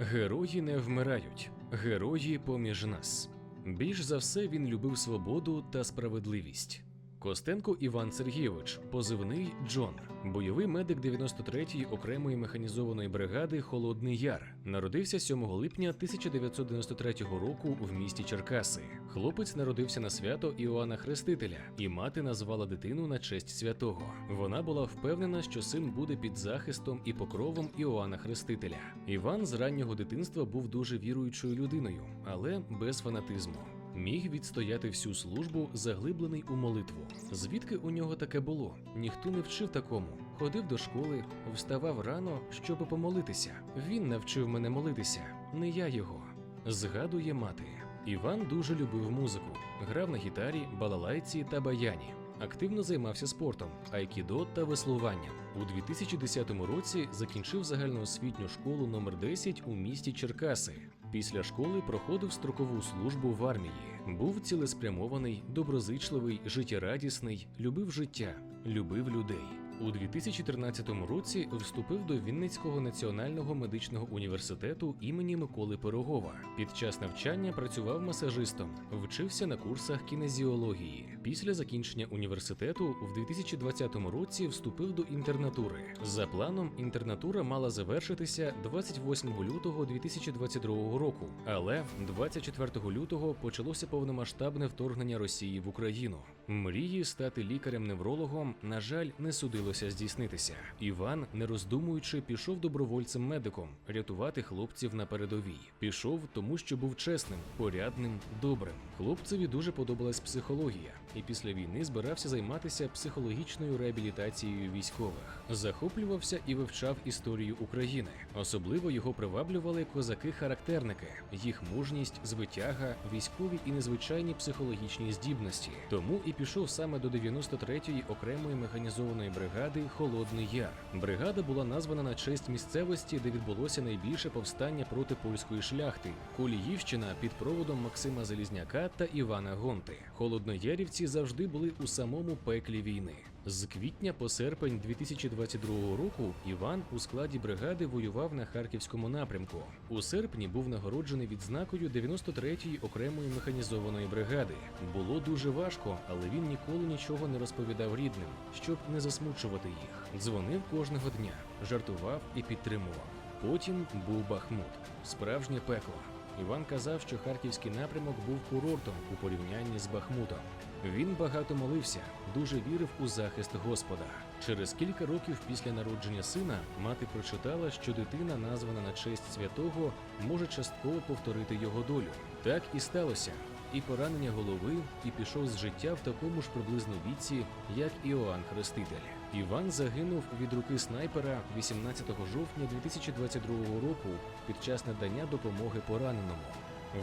Герої не вмирають, герої поміж нас. Більш за все він любив свободу та справедливість. Костенко Іван Сергійович, позивний Джон, бойовий медик 93-ї окремої механізованої бригади Холодний Яр, народився 7 липня 1993 року в місті Черкаси. Хлопець народився на свято Іоанна Хрестителя, і мати назвала дитину на честь святого. Вона була впевнена, що син буде під захистом і покровом Іоанна Хрестителя. Іван з раннього дитинства був дуже віруючою людиною, але без фанатизму. Міг відстояти всю службу, заглиблений у молитву. Звідки у нього таке було? Ніхто не вчив такому. Ходив до школи, вставав рано, щоби помолитися. Він навчив мене молитися, не я його. Згадує мати. Іван дуже любив музику, грав на гітарі, балалайці та баяні. Активно займався спортом, айкідо та веслуванням. У 2010 році закінчив загальноосвітню школу номер 10 у місті Черкаси. Після школи проходив строкову службу в армії. Був цілеспрямований, доброзичливий, життєрадісний, любив життя, любив людей. У 2013 році вступив до Вінницького національного медичного університету імені Миколи Пирогова. Під час навчання працював масажистом, вчився на курсах кінезіології. Після закінчення університету в 2020 році вступив до інтернатури. За планом, інтернатура мала завершитися 28 лютого 2022 року, але 24 лютого почалося повномасштабне вторгнення Росії в Україну. Мрії стати лікарем-неврологом, на жаль, не судилося здійснитися. Іван, не роздумуючи, пішов добровольцем-медиком рятувати хлопців на передовій. Пішов, тому що був чесним, порядним, добрим. Хлопцеві дуже подобалась психологія, і після війни збирався займатися психологічною реабілітацією військових. Захоплювався і вивчав історію України. Особливо його приваблювали козаки-характерники, їх мужність, звитяга, військові і незвичайні психологічні здібності. Тому і пішов саме до 93-ї окремої механізованої бригади Холодний Яр. Бригада була названа на честь місцевості, де відбулося найбільше повстання проти польської шляхти Коліївщина під проводом Максима Залізняка та Івана Гонти. Холодноярівці завжди були у самому пеклі війни. З квітня по серпень 2022 року Іван у складі бригади воював на харківському напрямку. У серпні був нагороджений відзнакою 93-ї окремої механізованої бригади. Було дуже важко, але він ніколи нічого не розповідав рідним, щоб не засмучувати їх. Дзвонив кожного дня, жартував і підтримував. Потім був Бахмут, справжнє пекло. Іван казав, що харківський напрямок був курортом у порівнянні з Бахмутом. Він багато молився, дуже вірив у захист Господа. Через кілька років після народження сина мати прочитала, що дитина, названа на честь святого, може частково повторити його долю. Так і сталося. І поранення голови, і пішов з життя в такому ж приблизно віці, як Іоанн Хреститель. Іван загинув від руки снайпера 18 жовтня 2022 року під час надання допомоги пораненому.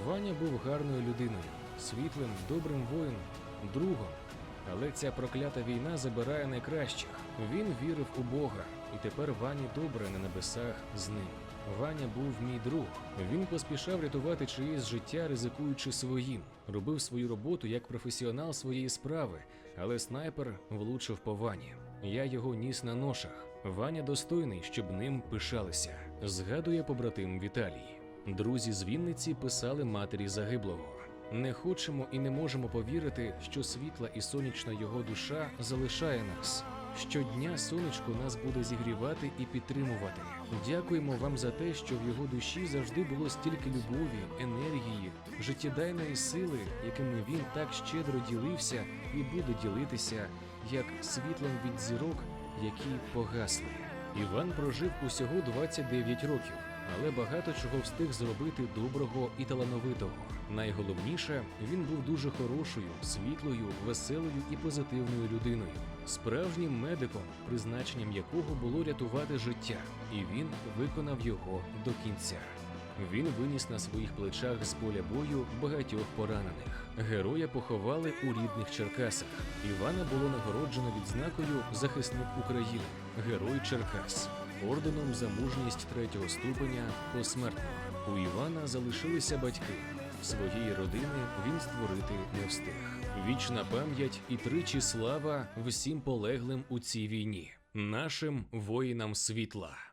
Ваня був гарною людиною, світлим, добрим воїном, другом. Але ця проклята війна забирає найкращих. Він вірив у Бога, і тепер Вані добре на небесах з ним. Ваня був мій друг. Він поспішав рятувати чиєсь життя, ризикуючи своїм. Робив свою роботу як професіонал своєї справи, але снайпер влучив по Вані. Я його ніс на ношах. Ваня достойний, щоб ним пишалися. Згадує побратим Віталій. Друзі з Вінниці писали матері загиблого. Не хочемо і не можемо повірити, що світла і сонячна його душа залишає нас. Щодня сонечко нас буде зігрівати і підтримувати. Дякуємо вам за те, що в його душі завжди було стільки любові, енергії, життєдайної сили, якими він так щедро ділився і буде ділитися, як світлом від зірок, які погасли. Іван прожив усього 29 років, але багато чого встиг зробити доброго і талановитого. Найголовніше, він був дуже хорошою, світлою, веселою і позитивною людиною, справжнім медиком, призначенням якого було рятувати життя, і він виконав його до кінця. Він виніс на своїх плечах з поля бою багатьох поранених. Героя поховали у рідних Черкасах. Івана було нагороджено відзнакою Захисник України, Герой Черкас, орденом за мужність третього ступеня посмертно. У Івана залишилися батьки. Своєї родини він створити не встиг. Вічна пам'ять і тричі слава всім полеглим у цій війні, нашим воїнам світла.